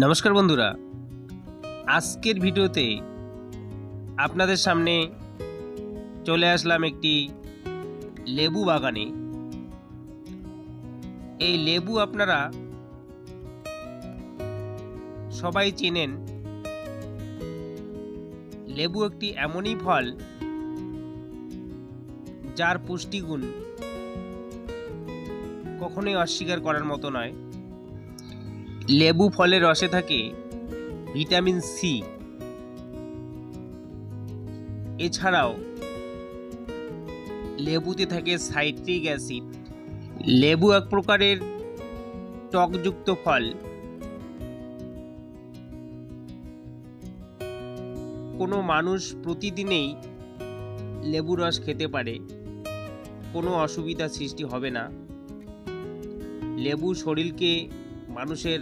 নমস্কার বন্ধুরা। আজকের ভিডিওতে আপনাদের সামনে চলে আসলাম একটি লেবু বাগানে। এই লেবু আপনারা সবাই চেনেন। লেবু একটি এমনই ফল যার পুষ্টিগুণ কখনোই অস্বীকার করার মতো নয়। লেবু ফলের রসে থাকে ভিটামিন সি। এছাড়াও লেবুতে থাকে সাইট্রিক অ্যাসিড। লেবু এক প্রকারের টকযুক্ত ফল। কোনো মানুষ প্রতিদিনেই লেবু রস খেতে পারে, কোনো অসুবিধা সৃষ্টি হবে না। লেবু শরীরকে মানুষের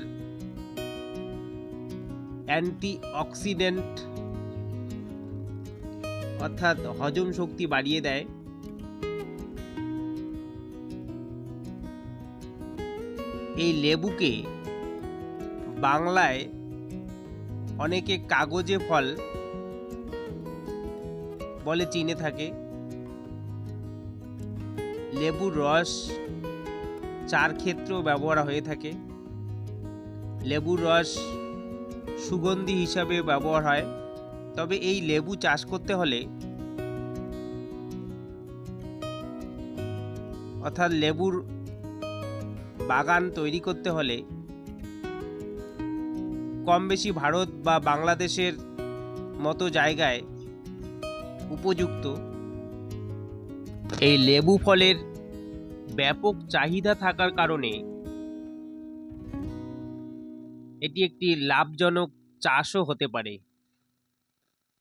অ্যান্টি অক্সিডেন্ট অর্থাৎ হজম শক্তি বাড়িয়ে দেয়। এই লেবুকে বাংলায় অনেকে কাগজে ফল বলে চিনে থাকে। লেবুর রস চার ক্ষেত্রেও ব্যবহার হয়ে থাকে। লেবুর রস সুগন্ধি হিসাবে ব্যবহার হয়। তবে এই লেবু চাষ করতে হলে অর্থাৎ লেবুর বাগান তৈরি করতে হলে কম বেশি ভারত বা বাংলাদেশের মতো জায়গায় উপযুক্ত এই লেবু ফলের ব্যাপক চাহিদা থাকার কারণে এটি একটি লাভজনক চাষও হতে পারে।